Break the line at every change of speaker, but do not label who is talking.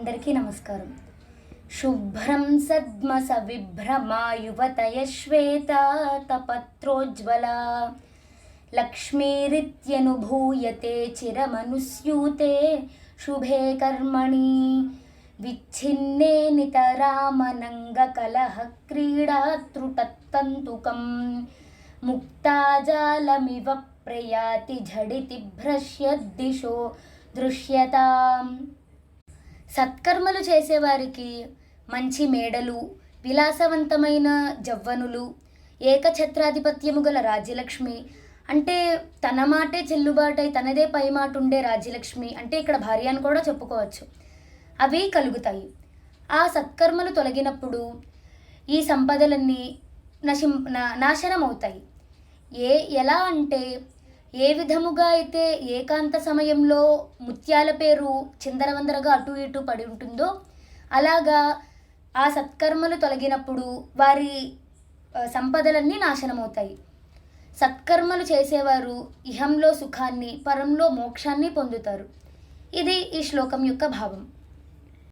అందరికీ నమస్కారం. శుభ్రం సద్మస విభ్రమాయువతయ శ్వేత తపత్రోజ్వల. లక్ష్మీరిత్యనుభూయతే చిరమనుస్యూతే శుభే కర్మణి. విచ్ఛిన్నే నితరామనంగకలహ క్రీడాతృటత్తంతుకం ముక్తాజాలమివ ప్రయాతి ఝడితి భ్రశ్యద్దిశో దృశ్యతాం. సత్కర్మలు చేసేవారికి మంచి మేడలు విలాసవంతమైన జవ్వనులు ఏకఛత్రాధిపత్యము గల రాజ్యలక్ష్మి. అంటే తన మాటే చెల్లుబాటై తనదే పై మాట ఉండే రాజ్యలక్ష్మి అంటే ఇక్కడ భార్య అని కూడా చెప్పుకోవచ్చు. అవి కలుగుతాయి. ఆ సత్కర్మలు తొలగినప్పుడు ఈ సంపదలన్నీ నశిం నా- నాశనం అవుతాయి ఏ ఎలా అంటే ఏ విధముగా అయితే ఏకాంత సమయంలో ముత్యాల పేరు చిందరవందరగా అటు ఇటు పడి ఉంటుందో అలాగా ఆ సత్కర్మలు తొలగినప్పుడు వారి సంపదలన్నీ నాశనమవుతాయి. సత్కర్మలు చేసేవారు ఇహంలో సుఖాన్ని పరంలో మోక్షాన్ని పొందుతారు. ఇది ఈ శ్లోకం యొక్క భావం.